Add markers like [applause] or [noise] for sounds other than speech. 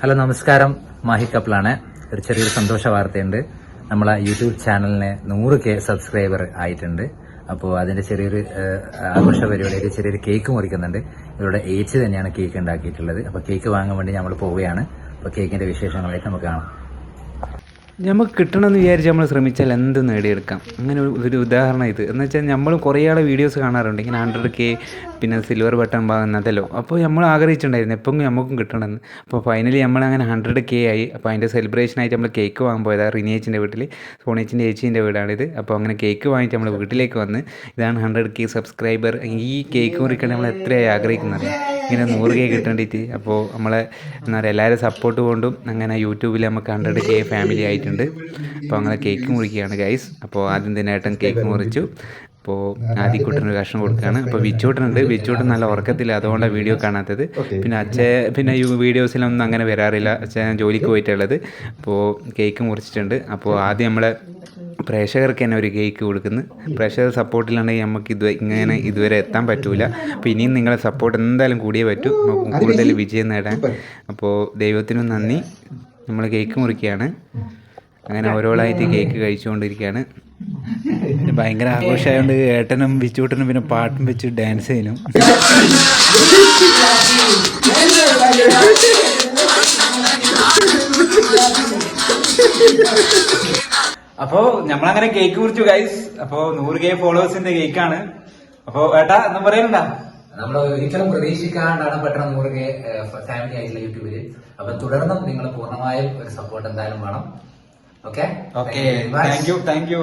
Hello നമസ്കാരം. മാഹി കപ്പിളാണ് ഒരു ചെറിയൊരു സന്തോഷ വാർത്തയുണ്ട്. നമ്മളെ യൂട്യൂബ് ചാനലിന് നൂറ് കെ സബ്സ്ക്രൈബർ ആയിട്ടുണ്ട്. അപ്പോൾ അതിന്റെ ചെറിയൊരു ആഘോഷ പരിപാടിയിൽ ചെറിയൊരു കേക്ക് മുറിക്കുന്നുണ്ട്. ഇവരുടെ ഏച്ചി തന്നെയാണ് കേക്ക് ഉണ്ടാക്കിയിട്ടുള്ളത്. അപ്പോൾ കേക്ക് വാങ്ങാൻ വേണ്ടി നമ്മൾ പോവുകയാണ്. അപ്പോൾ കേക്കിന്റെ വിശേഷങ്ങളായിട്ട് നമുക്ക് കാണാം. നമുക്ക് കിട്ടണമെന്ന് വിചാരിച്ച് നമ്മൾ ശ്രമിച്ചാൽ എന്ത് നേടിയെടുക്കാം? അങ്ങനെ ഒരു- ഉദാഹരണം ഇത്. എന്ന് വെച്ചാൽ നമ്മൾ കുറേ ആളെ വീഡിയോസ് കാണാറുണ്ട്. ഇങ്ങനെ ഹൺഡ്രഡ് കെ പിന്നെ സിൽവർ ബട്ടൺ വാങ്ങുന്നതല്ലോ അപ്പോൾ നമ്മൾ ആഗ്രഹിച്ചിട്ടുണ്ടായിരുന്നു എപ്പോഴും നമുക്കും കിട്ടണമെന്ന് അപ്പോൾ ഫൈനലി നമ്മൾ അങ്ങനെ ഹൺഡ്രഡ് കെ ആയി അപ്പോൾ അതിന്റെ സെലിബ്രേഷനായിട്ട് നമ്മൾ കേക്ക് വാങ്ങാൻ പോയതാണ് റിനിയേച്ചിന്റെ വീട്ടിൽ സോണിയച്ചിന്റെ ഏച്ചീന്റെ വീടാണിത്. അപ്പോൾ അങ്ങനെ കേക്ക് വാങ്ങിച്ച് നമ്മൾ വീട്ടിലേക്ക് വന്ന് ഇതാണ് ഹൺഡ്രഡ് കെ സബ്സ്ക്രൈബർ ഈ കേക്ക് മുറിക്കാൻ നമ്മൾ എത്രയായി ആഗ്രഹിക്കുന്നത് ഇങ്ങനെ നൂറ് കെ കിട്ടേണ്ടിട്ട് അപ്പോൾ നമ്മളെ എന്താ പറയുക എല്ലാവരും സപ്പോർട്ട് കൊണ്ടും അങ്ങനെ യൂട്യൂബിൽ നമുക്ക് ഹൺഡ്രഡ് കെ ഫാമിലി ആയിട്ടുണ്ട്. അപ്പോൾ അങ്ങനെ കേക്ക് മുറിക്കുകയാണ് ഗൈസ് അപ്പോൾ ആദ്യം തന്നെ ഏട്ടൻ കേക്ക് മുറിച്ചു. അപ്പോൾ ആദ്യക്കുട്ടന് ഒരു കഷ്ണം കൊടുക്കുകയാണ്. അപ്പോൾ വിച്ചൂട്ടനുണ്ട്. വിച്ചൂട്ടൻ നല്ല ഉറക്കത്തില്ല അതുകൊണ്ടാണ് വീഡിയോ കാണാത്തത്. പിന്നെ അച്ഛ പിന്നെ ഈ വീഡിയോസിലൊന്നും അങ്ങനെ വരാറില്ല. അച്ഛൻ ജോലിക്ക് പോയിട്ടുള്ളത് അപ്പോൾ കേക്ക് മുറിച്ചിട്ടുണ്ട്. അപ്പോൾ ആദ്യം നമ്മളെ പ്രേക്ഷകർക്ക് തന്നെ ഒരു കേക്ക് കൊടുക്കുന്നു. പ്രേക്ഷകർ സപ്പോർട്ടിലാണെങ്കിൽ നമുക്ക് ഇത് ഇങ്ങനെ ഇതുവരെ എത്താൻ പറ്റൂല. അപ്പോൾ ഇനിയും നിങ്ങളെ സപ്പോർട്ട് എന്തായാലും കൂടിയേ പറ്റൂ. നമുക്ക് കൂടുതൽ വിജയം നേടാൻ. അപ്പോൾ ദൈവത്തിനും നന്ദി. നമ്മൾ കേക്ക് മുറിക്കുകയാണ്. അങ്ങനെ ഓരോളായിട്ട് കേക്ക് കഴിച്ചുകൊണ്ടിരിക്കുകയാണ്. പിന്നെ ഭയങ്കര ആഘോഷമായതുകൊണ്ട് ഏട്ടനും ബിച്ചൂട്ടനും പിന്നെ പാട്ടും വെച്ച് ഡാൻസ് ചെയ്യലും [laughs] അപ്പോ നമ്മളങ്ങനെ കേക്ക് കുറിച്ചു ഗൈസ് അപ്പോ നൂറ് കെ ഫോളോവേഴ്സിന്റെ കേക്കാണ് അപ്പോ ഏട്ടാ എന്ന് പറയണ്ട നമ്മൾ ഒരിക്കലും പ്രതീക്ഷിക്കാണ്ടാണ് പെട്ടെന്ന് നൂറ് കെ ഫാമിലി ആയിട്ടുള്ള യൂട്യൂബിൽ അപ്പൊ തുടർന്നും നിങ്ങൾ പൂർണമായും ഒരു സപ്പോർട്ട് എന്തായാലും വേണം. Okay okay thank you thank you